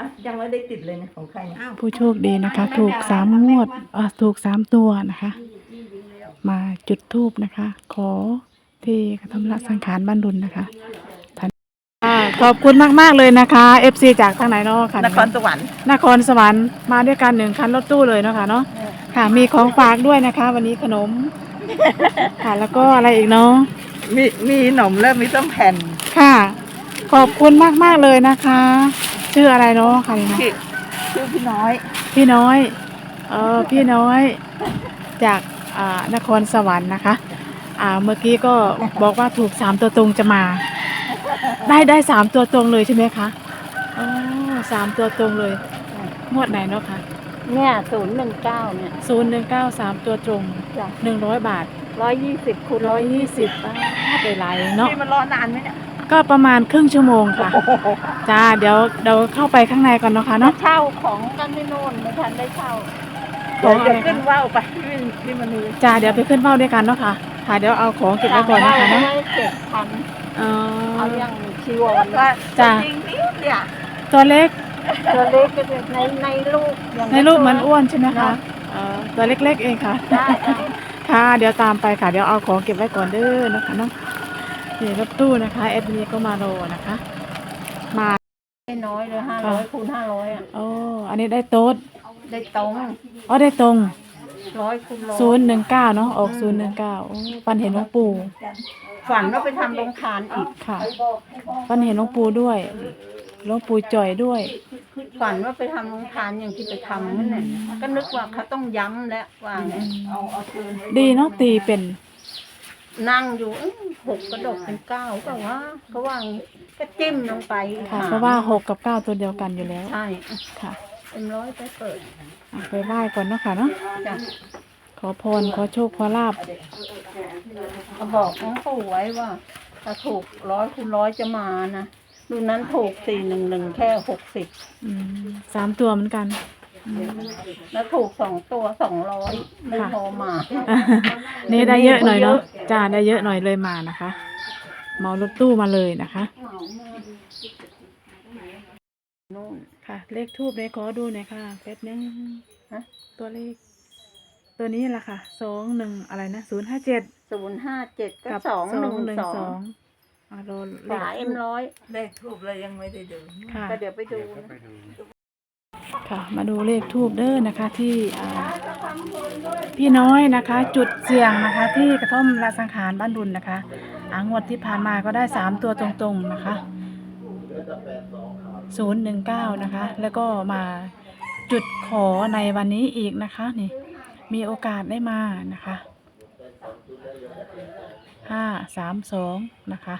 อะยังไม่ได้ติดเลยนะของใครเนี่ยผู้โชคดีนะคะ ถูกสามงวดอ่าถูกสามตัวนะคะ มาจุดทูบนะคะ ขอที่กระทำละสังขารบ้านดุลนะคะท่านอ่าขอบคุณมาก ๆ เลยนะคะ FC จากทางไหนเนาะค่ะนครสวรรค์นครสวรรค์มาด้วยกันหนึ่งคันรถตู้เลยเนาะค่ะเนาะค่ะ มีของฝากด้วยนะคะ วันนี้ขนม ค่ะแล้วก็อะไรอีกเนาะมีมีหนมแล้วมีต้มแผ่นค่ะ ขอบคุณมาก ๆ เลยนะคะ ชื่ออะไรเนาะค่ะนี่นะชื่อชื่อพี่น้อย พี่น้อย เออพี่น้อย จากอ่านครสวรรค์นะคะ อ่าเมื่อกี้ก็บอกว่าถูกสามตัวตรงจะมา ได้ได้สามตัวตรงเลยใช่ไหมคะอ๋อสามตัวตรงเลยงวดไหนเนาะคะเนี่ยศูนย์หนึ่งเก้าเนี่ยศูนย์หนึ่งเก้าสามตัวตรงจ้ะหนึ่งร้อยบาทร้อยยี่สิบคูณร้ร้ออยยยี่สิบไปหลายเนาะพี่มันรอนานไหมเนี่ย ก็ประมาณครึ่งชั่วโมงค่ะจ้าเดี๋ยวเดี๋ยวเข้าไปข้างในก่อนเนาะคะมาเนาะเช่าของกันที่โน่นไม่ทันได้เช่าของอะไรเดี๋ยวขึ้คะนว่าวไปพี่พี่มณีจ้าเดี๋ยวไปขึ้นเฝ้าด้วยกันเนาะค่ะค่ะเดี๋ยวเอาของเก็บไว้ก่อนนะคะเนาะได้เจ็ดพันอ๋อเอาอย่างชีวรว่าจ้ะ จริงๆนิดเนี่ยตัวเล็กตัวเล็กก็จะในในลูกอย่างในรูปมันอ้วนใช่ไหมคะค่ะเอ่อตัวเล็กๆเองค่ะ ได้ได้ค่ะเดี๋ยวตามไปค่ะเดี๋ยวเอาของเก็บไว้ก่อนเด้อนะคะเนาะ นี่รถตู้นะคะเอฟนี้ก็มารอนะคะ มาไม่น้อยเลยห้าร้อยคูณห้าร้อยอะโอ้อันนี้ได้โต๊ดได้ตรงอ๋อได้ตรงร้อยคูณร้อยศูนย์หนึ่งเก้าเนาะออกศูนย์หนึ่งเก้าปันเห็นหลวงปู่ฝันว่าไปทำโรงทานอีกค่ะปันเห็นหลวงปู่ด้วยหลวงปู่จ่อยด้วยฝันว่าไปทำโรงทานอย่างที่ไปทำนั่นแหละก็นึกว่าเขาต้องย้ำแล้วว่าไงดีเนาะตีเป็น นั่งอยู่เอ้ยหกกระดกเป็นเก้าก็ว่าเขาว่างี้ก็จิ้มลงไปค่ะหเพราะว่าหกกับเก้าตัวเดียวกันอยู่แล้วใช่ค่ะเต็มร้อยไปเปิดอะไปไหว้ก่อนเนาะค่ะเนาะจ้ะขอพรขอโชคขอลาบเขาบอกของปู่ไว้ว่า ถ้าถูกร้อยคูณร้อยจะมานะรุ่นนั้นถูกสี่หนึ่งหนึ่งแค่หกสิบอืมสามตัวเหมือนกันอืมแล้วถูกสองตัวสองร้อยไม่ค่ะพอมา นี่ได้เยอะหน่อยเนาะ จ้าได้เยอะหน่อยเลยมานะคะเหมารถตู้มาเลยนะคะนู่นค่ะ เลขทูบเลยขอดูหน่อยค่ะแป๊บนึงฮะตัวเลข ตัวนี้แหละค่ะสองหนึ่งอะไรนะศูนย์ห้าเจ็ดศูนย์ห้าเจ็ดก็กับสองหนึ่งหนึ่งสอสองงอะรอเลฝาขเอ็มร้อยเลขทูบเลยยังไม่ได้ดูค่ะก็เดี๋ยวไปดูนะค่ะ มาดูเลขทูบเด้อนะคะที่อ่า พี่น้อยนะคะ จุดเสี่ยงนะคะ ที่กระท่อมละสังขารบ้านดุลนะคะอางวดที่ผ่านมาก็ได้สามตัวตรงๆนะคะศูนย์หนึ่งเก้านะคะ แล้วก็มาจุดขอในวันนี้อีกนะคะนี่มีโอกาสได้มานะคะห้าสามสองนะคะ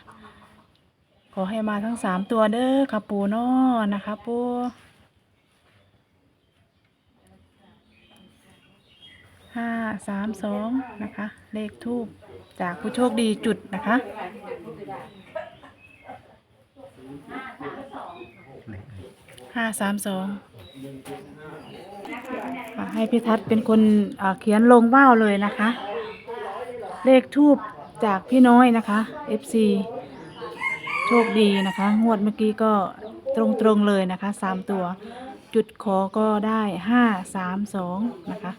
ขอให้มาทั้งสามตัวเด้อค่ะปูนอนะคะปูห้า สามสองนะคะ เลขทูบจากผู้โชคดีจุดนะคะห้าสามสองให้พี่ทัศน์เป็นคนเขียนลงว่าวเลยนะคะ เลขทูบจากพี่น้อยนะคะ FC โชคดีนะคะ งวดเมื่อกี้ก็ตรงๆเลยนะคะสามตัว จุดขอก็ได้ห้าสามสองนะคะ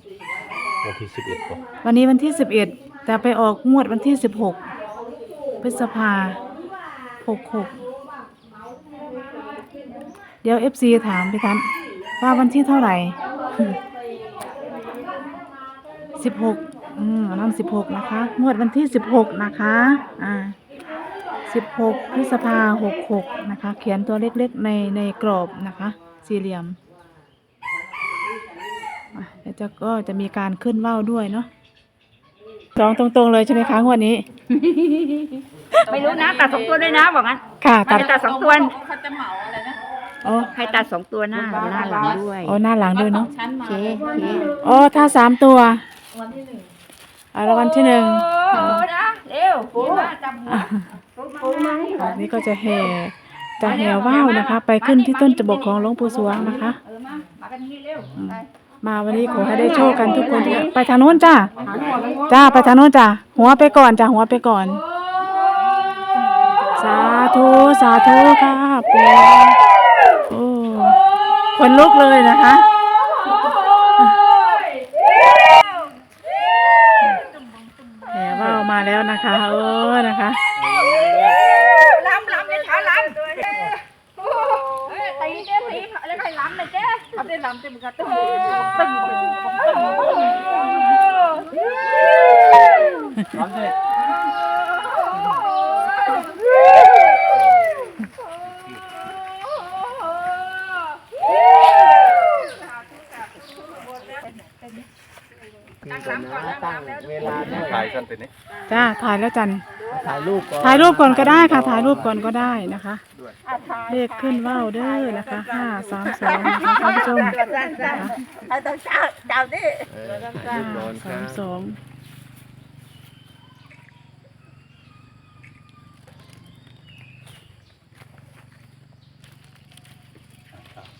วันที่สิบเอ็ดวันนี้วันที่สิบเอ็ดแต่ไปออกงวดวันที่สิบหกพฤษภาหกหกเดี๋ยวเอฟซีถามพี่ทันว่าวันที่เท่าไหร่สิบหกอืมนั่นสิบหกนะคะ งวดวันที่สิบหกนะคะ อ่าสิบหกพฤษภาหกหกนะคะ เขียนตัวเล็กๆในในกรอบนะคะ สี่เหลี่ยม จะก็จะมีการขึ้นว่าวด้วยเนาะสองตรงๆเลยใช่ไหมคะงวดนี้ ไม่รู้นะตัดสองตัวด้วยนะบอกงั้นค่ะตัดให้ตัดสองตัวโอ้ให้ตัดสองตัวหน้าหน้าหลังด้วยโอ้หน้าหลังด้วยเนาะโอเคโอเคโอ้ถ้าสามตัวอ่ารางวัลที่หนึ่งโอ้นะเร็วปูจับอะอะนี่ก็จะแห่จะแห่ว่าวนะคะ ไปขึ้นที่ต้นจบกของหลวงปู่สวงนะคะ เออมามากันนี่เร็วอืม มาวันนี้ขอให้ได้โชคกันทุกคนค่ะไปทางโน้นจ้าจ้าไปทางโน้นจ้าหัวไปก่อนจ้าหัวไปก่อน สาธุสาธุค่ะปู่โอ้นลุกเลยนะคะแหมว่าวมาแล้วนะคะเออนะคะ ล้ำล้ำเนี่ยขาล้ำเอ้ยตีเจ๊ตีแล้วใครล้ำเลยเจ๊เอา ได้ล้ำเต็มกันตึ้งตึ้งตึ้งถ่ายกันตัวนี้จ้าถ่ายแล้วจันถ่ายรูปก่อนถ่ายรูปก่อนก็ได้ค่ะ ถ่ายรูปก่อนก็ได้นะคะ เลขขึ้นว่าวเด้อนะคะห้าสามสองนะคะท่านผู้ชมนะคะไอ้ต้องเจ้าเจ้าดิเออถ่ายรูปก่อนคสารัมบสอง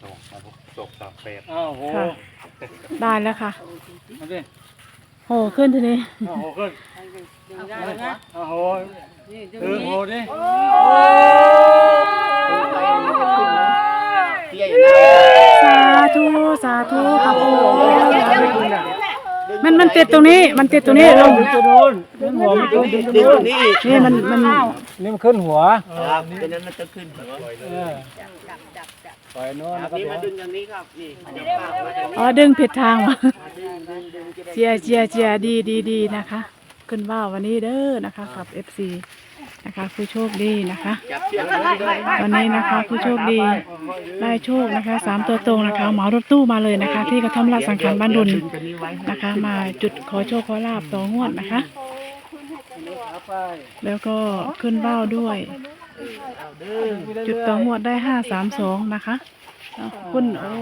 สองสามหกสองสามแปดอ้าวโหค่ะได้แล้วค่ะมาดิโหขึ้นทีนี้อ้าวโหขึ้นอ้าวโหเออโหดิ เตี้ยอยู่นะสาธุสาธุครับโอ้มันมันติดตรงนี้มันติดตรงนี้ลงตัวนู้นดึงหัวมันขึ้นดึงตัวนู้นนี่นี่มันมันนี่มันขึ้นหัวครับดังนั้นมันจะขึ้นหัวเออปล่อยโน้นแล้วก็นี่เดี๋ยวมาดึงอย่างนี้ครับนี่เดี๋ยวปากมาดึงอ๋อดึงผิดทางว่ะเจียเจียเจียดีดีดีนะคะ ขึ้นว่าววันนี้เด้อนะคะกับ FC นะคะผู้โชคดีนะคะจับเชือกไว้ด้วยวันนี้นะคะผู้โชคดีได้โชคนะคะสามตัวตรงนะคะเหมารถตู้มาเลยนะคะ ที่กระท่อมราชสังขารบ้านดุลนะคะ มาจุดขอโชคขอลาบต่องวดนะคะ แล้วก็ขึ้นว่าวด้วย จุดต่องวดได้ห้าสามสองนะคะเอาขึ้นโอ้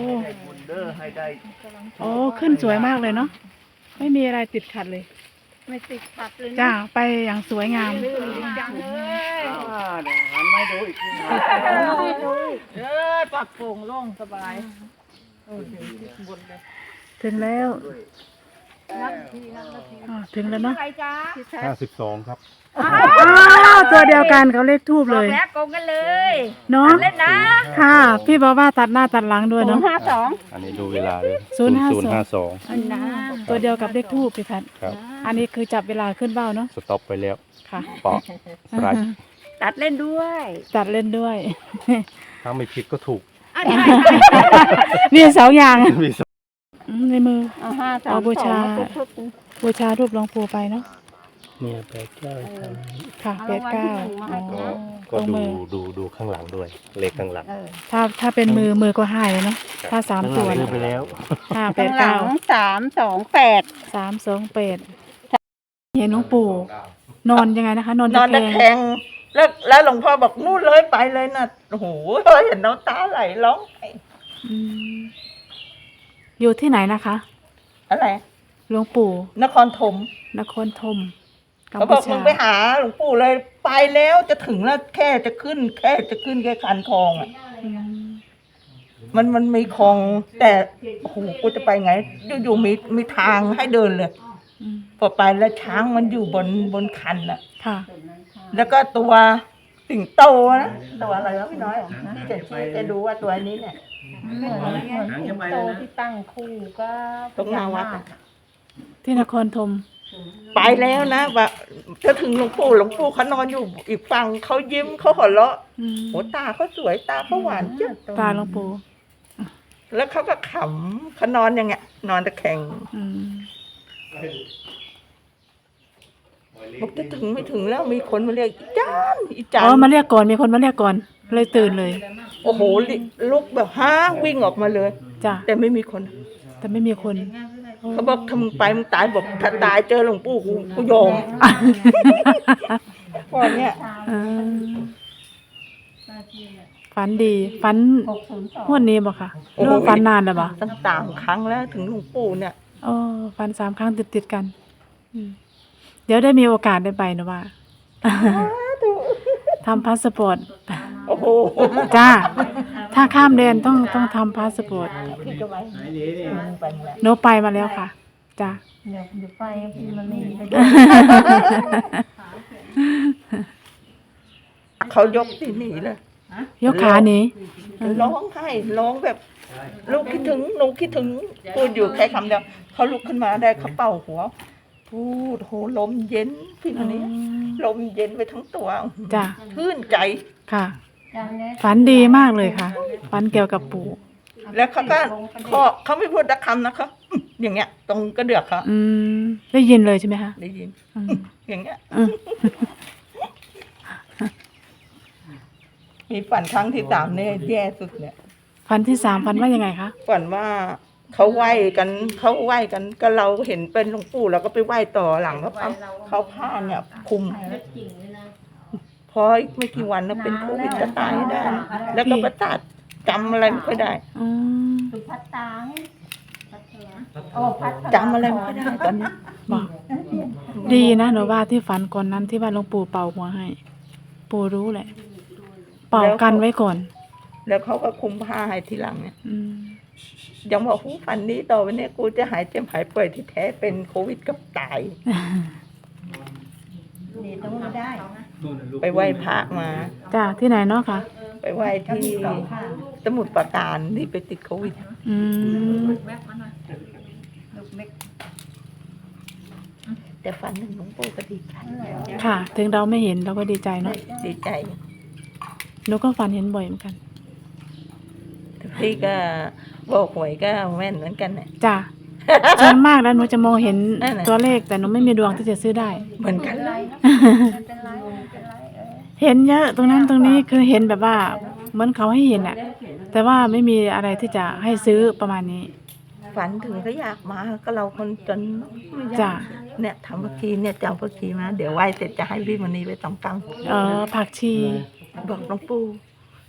เด้อให้ได้โอ้ขึ้นสวยมากเลยเนาะไม่มีอะไรติดขัดเลย ไม่ติดขัดเลยจ้าไปอย่างสวยงามจังเลยอ่าเดี๋ยวหันมาดูอีกทีเออปักโป่งโล่งสบายถึงแล้วอ่าถึงแล้วเนาะใครจ้าห้าสิบสองครับ อ้าวตัวเดียวกันเขาเลขทูบบเลอกยแล้วโกงกันเลยเนาะเล่นนะค่ะ พี่บอกว่าตัดหน้าตัดหลังด้วยศูนเนาะย์ห้าสองอันนี้ดูเวลาเลยศูนย์ห้าสองศูนย์ห้าสองอันนะตัวเดียวกับเลขทูบพี่พัดครับ อันนี้คือจับเวลาขึ้นเบ้าเนาะสต็อปไปแล้วค่ะเปาะสไลด์ตัดเล่นด้วยตัดเล่นด้วย ถ้าไม่ผิดก็ถูก อะใช่มีสองอย่างมีสองอืมในมือ เอาห้าสามเอาบูชา สองมาชุดๆนึงบูชารูปหลวงปู่ไปเนาะ เนี่ยแปดเก้าค่ะเอาแปราดงวัลเก้าที่หนึ่งมาให้อ๋อก็ตรงก็มืดูอดูดูข้างหลังด้วยเลขข้างหลัง เออถ้าถ้าเป็นมือมือก็ห้าเลยเนาะถ้าสามตัวข้างหลันะงไปแล้ว ห้าแปข้าดงหลัเก้างสามสองแปดสามสองแปดเห็นหลวงปู่นอนยังไงนะคะ นอนนอนตะตะแคแคงงแล้วแล้วหลวงพ่อบอกนู่นเลยไปเลยน่ะโอ้โหเห็นน้ำตาไหลร้องไห้อืมอยู่ที่ไหนนะคะอะไร หลวงปู่นครธมนครธมกัม เขาบพูอกมึชางไปหาหลวงปู่เลยไปแล้วจะถึงแล้วแค่จะขึ้น แค่จะขึ้นแค่คันคลองอะอืมมันมันมีคลอง แต่โอ้โหกูจะไปไงอยู่ๆมีมีทางให้เดินเลยอืมพอไปแล้วช้างมันอยู่บนบนคันอะ ค่ะ แล้วก็ตัวสิงโตนะตัวอะไรวะพี่น้อยที่จะชี้จะดูว่าตัวนี้เนี่ยเหมือนเหมือนสิงโตที่ตั้งคู่ก็ตรงหน้าวัดอะที่นครธม ไปแล้วนะว่าจะถึงหลวงปู่หลวงปู่เขานอนอยู่อีกฝั่งเขายิ้มเขาหัวเราะอืมโหตาเขาสวยตาเขาหวานเจี๊ยบตาหลวงปู่แล้วเขาก็ขำเขานอนอย่างเงี้ย นอนตะแคงอืมบอกจะถึงไม่ถึงแล้วมีคนมาเรียกอีจานอีจาอ๋อนมาเรียกก่อนมีคนมาเรียกก่อน เลยตื่นเลย โอ้โหลิลุกแบบฮ่าวิ่งออกมาเลยจ้ะแต่ไม่มีคน แต่ไม่มีคน เขาบอกทำไปมึงตายบอกถ้าตายเจอหลวงปู่กูกูยอมก่อนเนี้ยเออฝันดีฝันหกศูนย์สองงวดนี้บ่ค่ะหรือว่าฝันนานแล้วบ่ตั้งสามครั้งแล้วถึงหลวงปู่เนี่ยอ๋อฝันสามครั้งติดติดๆกันอืมเดี๋ยวได้มีโอกาสได้ไปนะว่า ทำพาสปอร์ตโอ้โหจ้า ถ้าข้ามแดนต้องต้องทำพาสปอร์ตพี่จะไว้ไหนดีนี่มึงไปแล้วโนไปมาแล้วค่ะ จ้าเดี๋ยวเดี๋ยวไปพี่มันนี่ไปดูเขายกที่หนีเลยยกขาหนีร้องไห้ร้องแบบ ลูกคิดถึงหนูคิดถึงพูดอยู่แค่คำเดียวเขาลุกขึ้นมาได้เขาเป่าหัว พูดโหลมเย็นพี่คนนี้ ลมเย็นไปทั้งตัวจ้ะชื่นใจ ค่ะอย่างนี้ฝันดีมากเลยค่ะ ฝันเกี่ยวกับปู่แล้วเขาก็เขาเขาไม่พูดสักคำนะคะอย่างเงี้ย ตรงกระเดือกเขาอืมได้ยินเลยใช่ไหมคะได้ยินอืมอย่างเงี้ยอืมมีฝันครั้งที่สามเนี่ยแย่สุดเนี่ยฝันที่สามฝันว่ายังไงคะฝันว่า เขาไหว้กันเขาไหว้กันก็เราเห็นเป็นหลวงปู่เราก็ไปไหว้ต่อหลังเขาทำเขาผ้าเนี่ยคลุมพออีกไม่กี่วันแล้วเป็นโควิดก็ตายได้ แล้วก็ประสาทจำอะไรไม่ค่อยได้อืมสุพัตตาไงโอ้พัตตาจำอะไรไม่ค่อยได้ตอนนี้บอกดีนะหนูว่าที่ฝันก่อนนั้นที่ว่าหลวงปู่เป่าหัวให้ ปู่รู้แหละ เป่ากันไว้ก่อน แล้วเขาก็คลุมผ้าให้ทีหลังเนี่ย อืม ยังบอกหูฝันนี้ต่อไปเนี่ยกูจะหายเจ็บหายป่วยที่แท้เป็นโควิดกับตาย นี่ต้องไม่ได้ ไปไหว้พระมา จ้าที่ไหนเนาะค่ะไปไหว้ที่สมุทรปราการที่ไปติดโควิด อืมแต่ฝันหนึ่งหลวงปู่ก็ดีใจค่ะ ถึงเราไม่เห็นเราก็ดีใจเนาะดีใจหนูก็ฝันเห็นบ่อยเหมือนกัน พี่ก็บอกหวยก็แม่นเหมือนกันเนี่ยจ้าส่วนมากแล้วหนูจะมองเห็นนั่นน่ะตัวเลขแต่หนูไม่มีดวงที่จะซื้อได้ เหมือนกันไม่เป็นไรไม่เป็นไรเออเห็นเยอะตรงนั้นตรงนี้คือเห็นแบบว่าเหมือนเขาให้เห็นอะแต่ว่าไม่มีอะไรที่จะให้ซื้อประมาณนี้ ฝันถึงก็อยากมาก็เราคนจนไม่อยากจ้ะเนี่ยทำเมื่อกี้เนี่ยจะเอาเมื่อกี้มาเดี๋ยวไหว้เสร็จจะให้พี่มณีไปสองกังเออผักชีบอกหลวงปู่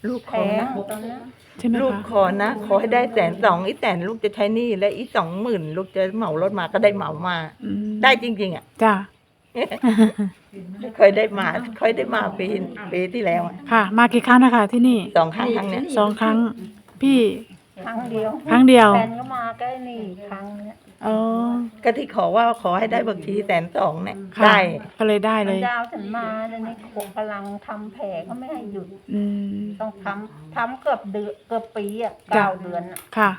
ลูกแพของนะตอนนั้นใช่ไหมลูกคะขอนะ ขอให้ได้แสนสองอีแสนลูกจะใช้หนี่และอีสองหมื่นลูกจะเหมารถมาก็ได้เหมามา อืมได้จริง ๆ อะ จ้าเคยได้มาเคยได้มาปีปีที่แล้วอะค่ะ มากี่ครั้งนะคะที่นี่สองครั้งครั้งเนี้ยสองครั้งพี่ครั้งเดียวครั้งเดียว แฟนก็มาใกล้นี่ครั้งเนี้ย อ๋อก็ที่ขอว่าขอให้ได้บัญชีแสนสองเนี่ยค่ะได้ก็เลยได้เลย ดาวฉันมาแล้วนี่คงกำลังทำแผลก็ไม่ให้หยุด อืม ต้องทำทำเกือบเดือนเกือบปีอะจ้ะ เก้าเดือนอะค่ะ